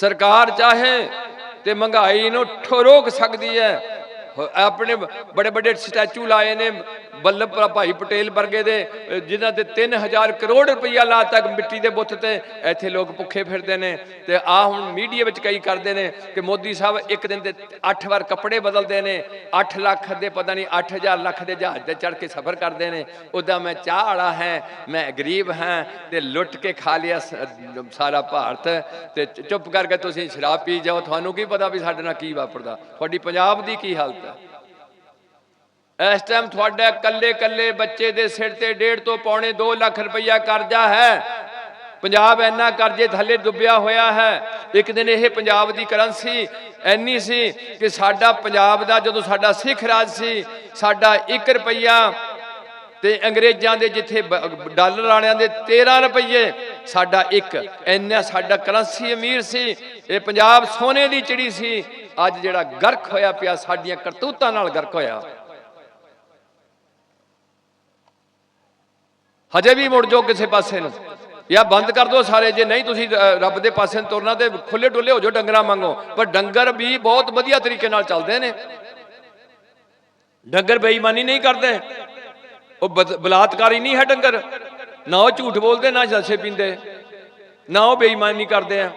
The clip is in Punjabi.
ਸਰਕਾਰ ਚਾਹੇ ਤੇ ਮਹਿੰਗਾਈ ਨੂੰ ਠੋਕ ਸਕਦੀ ਹੈ। ਆਪਣੇ ਬੜੇ ਬੜੇ ਸਟੈਚੂ ਲਾਏ ਨੇ। ਬੱਲਭ ਭਾਈ ਪਟੇਲ ਵਰਗੇ ਦੇ ਅਹ ਜਿਨ੍ਹਾਂ ਤੇ 3000 ਕਰੋੜ ਰੁਪਈਆ ਲਾ ਤੱਕ ਮਿੱਟੀ ਦੇ ਬੁੱਤ ਤੇ ਇੱਥੇ ਲੋਕ ਭੁੱਖੇ ਫਿਰਦੇ ਨੇ। ਤੇ ਆ ਹੁਣ ਮੀਡੀਆ ਵਿੱਚ ਕਈ ਕਰਦੇ ਨੇ ਕਿ ਮੋਦੀ ਸਾਹਿਬ ਇੱਕ ਦਿਨ ਦੇ 8 ਵਾਰ ਕੱਪੜੇ ਬਦਲਦੇ ਨੇ 8 ਲੱਖ ਦੇ ਪਤਾ ਨਹੀਂ 8000 ਲੱਖ ਦੇ ਜਹਾਜ਼ ਤੇ ਚੜ ਕੇ ਸਫ਼ਰ ਕਰਦੇ ਨੇ। ਉਹਦਾ ਮੈਂ ਚਾਹ ਵਾਲਾ ਹੈ, ਮੈਂ ਗਰੀਬ ਹਾਂ ਤੇ ਲੁੱਟ ਕੇ ਖਾ ਲਿਆ ਸਾਰਾ ਭਾਰਤ। ਤੇ ਚੁੱਪ ਕਰਕੇ ਤੁਸੀਂ ਸ਼ਰਾਬ ਪੀ ਜਾਓ, ਤੁਹਾਨੂੰ ਕੀ ਪਤਾ ਵੀ ਸਾਡੇ ਨਾਲ ਕੀ ਵਾਪਰਦਾ। ਤੁਹਾਡੀ ਪੰਜਾਬ ਦੀ ਕੀ ਹਾਲਤ ਹੈ? ਇਸ ਟਾਈਮ ਤੁਹਾਡੇ ਕੱਲੇ ਕੱਲੇ ਬੱਚੇ ਦੇ ਸਿਰ ਤੇ ਡੇਢ ਤੋਂ ਪੌਣੇ 2 ਲੱਖ ਰੁਪਈਆ ਕਰਜ਼ਾ ਹੈ। ਪੰਜਾਬ ਇੰਨਾ ਕਰਜ਼ੇ ਥੱਲੇ ਡੁੱਬਿਆ ਹੋਇਆ ਹੈ। ਇੱਕ ਦਿਨ ਇਹ ਪੰਜਾਬ ਦੀ ਕਰੰਸੀ ਐਨੀ ਸੀ ਕਿ ਸਾਡਾ ਪੰਜਾਬ ਦਾ ਜਦੋਂ ਸਾਡਾ ਸਿੱਖ ਰਾਜ ਸੀ, ਸਾਡਾ 1 ਰੁਪਈਆ ਤੇ ਅੰਗਰੇਜ਼ਾਂ ਦੇ ਜਿੱਥੇ ਬ- ਡਾਲਰ ਵਾਲਿਆਂ ਦੇ 13 ਰੁਪਈਏ, ਸਾਡਾ ਇੱਕ। ਇੰਨਾ ਸਾਡਾ ਕਰੰਸੀ ਅਮੀਰ ਸੀ। ਇਹ ਪੰਜਾਬ ਸੋਨੇ ਦੀ ਚਿੜੀ ਸੀ। ਅੱਜ ਜਿਹੜਾ ਗਰਕ ਹੋਇਆ ਪਿਆ, ਸਾਡੀਆਂ ਕਰਤੂਤਾਂ ਨਾਲ ਗਰਕ ਹੋਇਆ। ਹਜੇ ਵੀ ਮੁੜ ਜਾਓ ਕਿਸੇ ਪਾਸੇ ਨੂੰ। ਜਾਂ ਬੰਦ ਕਰ ਦਿਓ ਸਾਰੇ, ਜੇ ਨਹੀਂ ਤੁਸੀਂ ਰੱਬ ਦੇ ਪਾਸੇ ਨੂੰ ਤੁਰਨਾ ਤੇ ਖੁੱਲੇ ਡੁੱਲੇ ਹੋ ਜਾਓ ਡੰਗਰਾਂ ਮੰਗੋ ਪਰ ਡੰਗਰ ਵੀ ਬਹੁਤ ਵਧੀਆ ਤਰੀਕੇ ਨਾਲ ਚੱਲਦੇ ਨੇ। ਡੰਗਰ ਬੇਈਮਾਨੀ ਨਹੀਂ ਕਰਦੇ। ਉਹ ਬਦ- ਬਲਾਤਕਾਰੀ ਨਹੀਂ ਹੈ ਡੰਗਰ। ਨਾ ਉਹ ਝੂਠ ਬੋਲਦੇ, ਨਾ ਜਲਸੇ ਪੀਂਦੇ। ਨਾ ਉਹ ਬੇਈਮਾਨੀ ਕਰਦੇ ਆ।